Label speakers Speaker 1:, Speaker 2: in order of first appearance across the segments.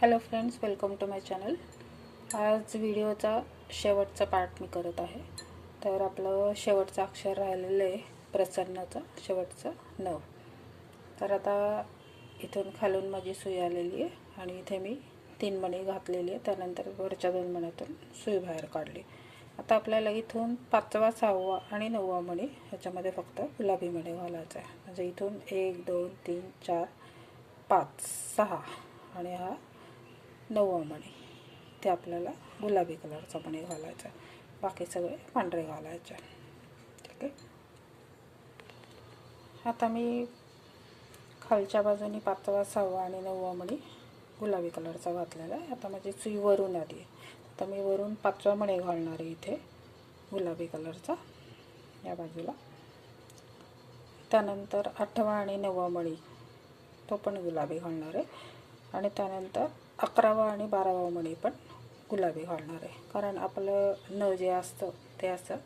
Speaker 1: Hello friends welcome to my channel. आज व्हिडिओचा शेवटचा पार्ट मी करत आहे. तर आपलं शेवटचं अक्षर राहिलेलं आहे प्रसन्नाचं शेवटचं नव. तर आता इथून खालून माझी सुई आलेली आहे आणि इथे मी तीन मणी घातलेली आहे. त्यानंतर वरच्या दोन मण्यातून सुई बाहेर काढली. आता आपल्याला इथून पाचवा सहावा आणि नववा मणी ह्याच्यामध्ये फक्त गुलाबी मणी घालायचा आहे. म्हणजे इथून एक दोन तीन चार पाच सहा आणि हा नववा मणी. ते आपल्याला गुलाबी कलरचा मणी घालायचा आहे. बाकी सगळे पांढरे घालायचे ठीक आहे? आता मी खालच्या बाजूने पाचवा सहावा आणि नववा मणी गुलाबी कलरचा घातलेला आहे. आता माझी सुई वरून आली आहे. आता मी वरून पाचवा मणी घालणार आहे इथे गुलाबी कलरचा या बाजूला. त्यानंतर आठवा आणि नववा मणी तो पण गुलाबी घालणार आहे. आणि त्यानंतर अकरावा आणि बारावा मणी पण गुलाबी घालणार आहे. कारण आपलं न जे असतं ते असं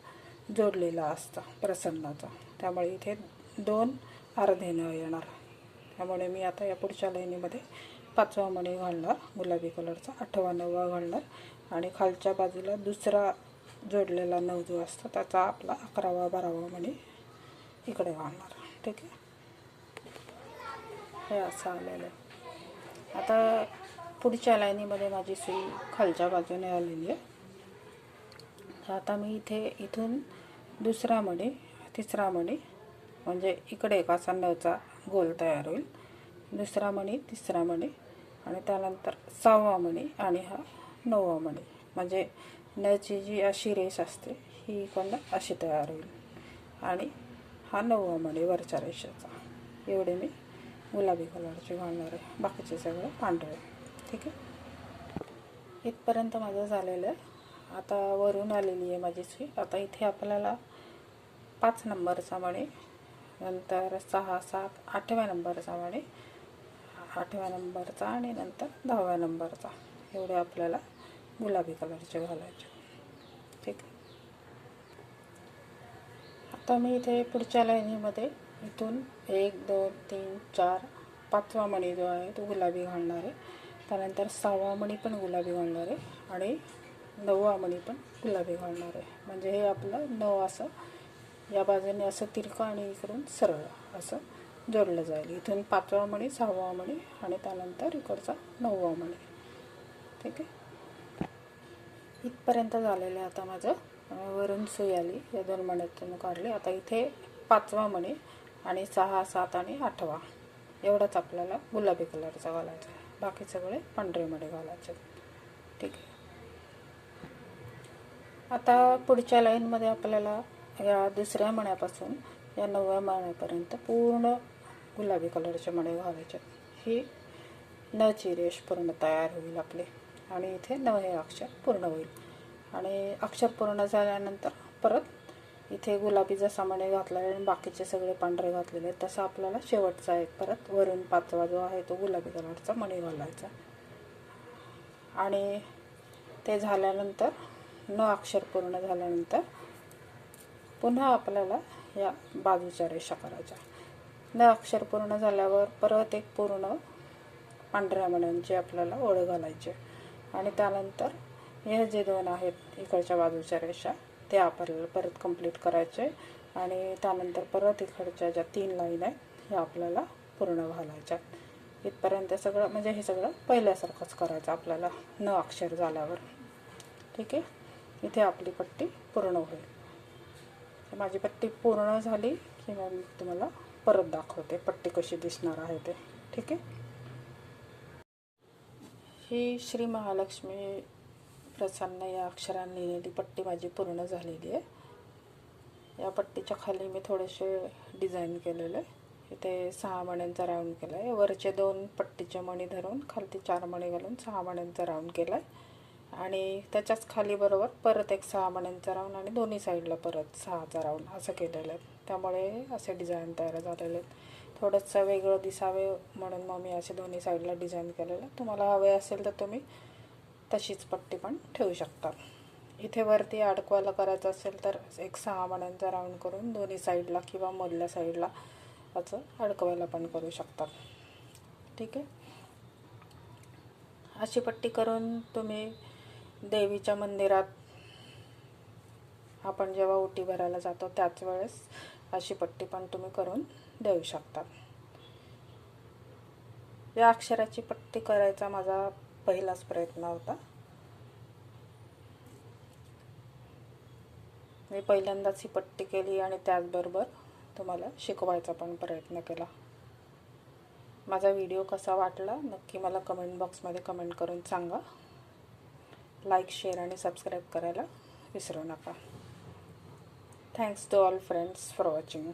Speaker 1: जोडलेलं असतं प्रसन्नाचं. त्यामुळे इथे दोन अर्धे न येणार. त्यामुळे मी आता या पुढच्या लाईनीमध्ये पाचवा मणी घालणार गुलाबी कलरचा आठवा नववा घालणार आणि खालच्या बाजूला दुसरा जोडलेला नऊ जो असतो त्याचा आपला अकरावा बारावा मणी इकडे घालणार. ठीक आहे? हे असं आलेलं आहे. आता पुढच्या लाईनीमध्ये माझी सुई खालच्या बाजूने आलेली आहे. आता मी इथे इथून दुसरा मणी तिसरा मणी म्हणजे इकडे एक असा गोल तयार होईल. दुसरा मणी तिसरा मणी आणि त्यानंतर सहावा मणी आणि हा नववा मणी. म्हणजे नची जी अशी रेष असते ही इकडनं अशी तयार होईल. आणि हा नववा मणी वरच्या रेषेचा. एवढे मी गुलाबी कलरचे घालणार आहे. बाकीचे सगळं पांढरे. ठीक आहे? इथपर्यंत माझं झालेलं आहे. आता वरून आलेली आहे माझी सुई. आता इथे आपल्याला पाच नंबरचा मणी नंतर सहा सात आठव्या नंबरचा आणि आठव्या नंबरचा आणि नंतर दहाव्या नंबरचा. एवढे आपल्याला गुलाबी कलरचे घालायचे. ठीक आहे? आता मी इथे पुढच्या लाईनीमध्ये इथून एक दोन तीन चार पाचवा मणी जो आहे तो गुलाबी घालणार आहे. त्यानंतर सहावा मणी पण गुलाबी घालणार आहे आणि नववा मणी पण गुलाबी घालणार आहे. म्हणजे हे आपलं नऊ असं या बाजूने असं तिरकं आणि इकडून सरळ असं जोडलं जाईल. इथून पाचवा मणी सहावा मणी आणि त्यानंतर इकडचा नववा मणी ठीक आहे? इथपर्यंत झालेलं आहे आता माझं. वरून सुई आली. या दोन मण्यातून काढली. आता इथे पाचवा मणी आणि सहा सात आणि आठवा. एवढाच आपल्याला गुलाबी कलरचा घालायचा आहे. बाकी सगळे पांढरे मणी घालायचे ठीक आहे? आता पुढच्या लाईनमध्ये आपल्याला या दुसऱ्या मण्यापासून या नवव्या मण्यापर्यंत पूर्ण गुलाबी कलरचे मणे घालायचे ही नची रेष पूर्ण तयार होईल आपली. आणि इथे न हे अक्षर पूर्ण होईल. आणि अक्षर पूर्ण झाल्यानंतर परत इथे गुलाबी जसा मणी घातला आणि बाकीचे सगळे पांढरे घातलेले आहेत आपल्याला शेवटचा एक परत वरून पाचवा जो आहे तो गुलाबी कलरचा मणी घालायचा. आणि ते झाल्यानंतर न अक्षर पूर्ण झाल्यानंतर पुन्हा आपल्याला या बाजूच्या रेषा करायच्या. न अक्षर पूर्ण झाल्यावर परत एक पूर्ण पांढऱ्या मण्यांचे आपल्याला ओळ घालायची. आणि त्यानंतर हे जे दोन आहेत इकडच्या बाजूच्या रेषा ते आपल्याला परत कंप्लीट करायचे. आणि त्यानंतर परत इकडच्या ज्या तीन लाईन आहेत ह्या आपल्याला पूर्ण घालायच्या. इथपर्यंत सगळं म्हणजे हे सगळं पहिल्यासारखंच करायचं आपल्याला न अक्षर झाल्यावर. ठीक आहे? इथे आपली पट्टी पूर्ण होईल. माझी पट्टी पूर्ण झाली की मग मी तुम्हाला परत दाखवते. पट्टी कशी दिसणार आहे ते. ठीक आहे? ही श्री महालक्ष्मी प्रसन्न या अक्षरांनी लिहिलेली पट्टी माझी पूर्ण झालेली आहे. या पट्टीच्या खाली मी थोडेसे डिझाईन केलेले इथे सहा मण्यांचा राऊंड केला आहे वरचे दोन पट्टीचे मणी धरून खालती चार मणी घालून सहा मण्यांचा राऊंड केला आहे आणि त्याच्याच खाली बरोबर परत एक सहा मण्यांचा राऊंड आणि दोन्ही साईडला परत सहाचा राऊंड असं केलेलं आहे. त्यामुळे असे डिझाईन तयार झालेले आहेत. थोडंसं वेगळं दिसावे म्हणून मग मी असे दोन्ही साईडला डिझाईन केलेलं. तुम्हाला हवे असेल तर तुम्ही तशीच पट्टी पण ठेवू शकता. इथे वरती अडकवायला करायचं असेल तर एक सहा मण्यांचा राऊंड करून दोन्ही साईडला किंवा मधल्या साईडला असं अडकवायला पण करू शकतात ठीक आहे? अशी पट्टी करून तुम्ही देवीच्या मंदिरात आपण जेव्हा ओटी भरायला जातो त्याच वेळेस अशी पट्टी पण तुम्ही करून देऊ शकता. या अक्षराची पट्टी करायचा माझा पहिलाच प्रयत्न होता. मी पहिल्यांदाच ही पट्टी केली आणि त्याचबरोबर तुम्हाला शिकवायचा पण प्रयत्न केला. माझा व्हिडिओ कसा वाटला नक्की मला कमेंट बॉक्समध्ये कमेंट करून सांगा. लाईक शेअर आणि सबस्क्राईब करायला विसरू नका. Thanks to all friends for watching